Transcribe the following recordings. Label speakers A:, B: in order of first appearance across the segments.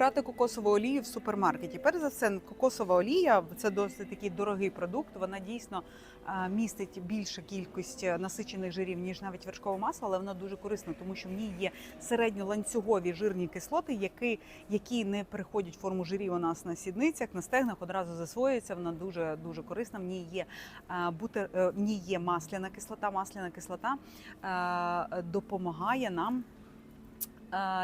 A: Брати кокосову олію в супермаркеті. Перш за все, кокосова олія це досить такий дорогий продукт. Вона дійсно е, містить більшу кількість насичених жирів, ніж навіть вершкове масло, але вона дуже корисна, тому що в ній є середньоланцюгові жирні кислоти, які, які не переходять в форму жирів у нас на сідницях, на стегнах, одразу засвоюється. Вона дуже дуже корисна. В ній є е, бутер, е, в ній є масляна кислота. Масляна кислота е, допомагає нам е,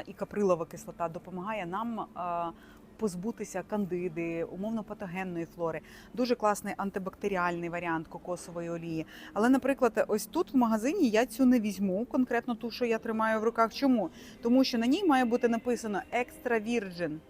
A: і каприлова кислота допомагає нам е, позбутися кандиди, умовно патогенної флори. Дуже класний антибактеріальний варіант кокосової олії. Але, наприклад, ось тут в магазині я цю не візьму, конкретно ту, що я тримаю в руках. Чому? Тому що на ній має бути написано екстра вірджин,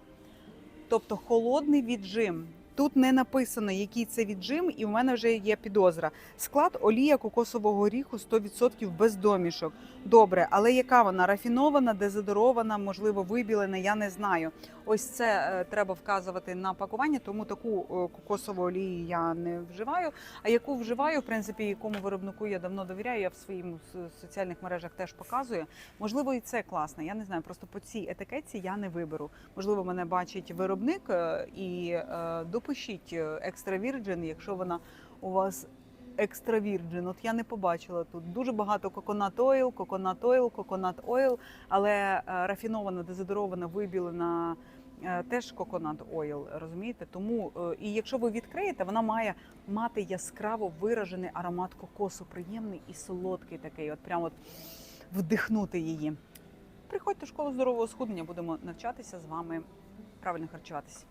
A: тобто холодний віджим. Тут не написано, який це віджим, і в мене вже є підозра. Склад олія кокосового горіху 100% без домішок. Добре, але яка вона рафінована, дезодорована, можливо, вибілена, я не знаю. Ось це е, треба вказувати на пакуванні, тому таку е, кокосову олію я не вживаю. А яку вживаю, в принципі, якому виробнику я давно довіряю, я в своїх соціальних мережах теж показую. Можливо, і це класно. Я не знаю. Просто по цій етикетці я не виберу. Можливо, мене бачить виробник е, і е, допишіть екстра вірджин, якщо вона у вас екстра вірджин. От я не побачила тут дуже багато коконат ойл, коконат ойл, коконат ойл, але е, рафінована, дезодорована, вибілена. е, Теж коконат ойл, розумієте? Тому е, і якщо ви відкриєте, вона має мати яскраво виражений аромат кокосу, приємний і солодкий такий. От прямо от вдихнути її. Приходьте в школу здорового схуднення, будемо навчатися з вами правильно харчуватися.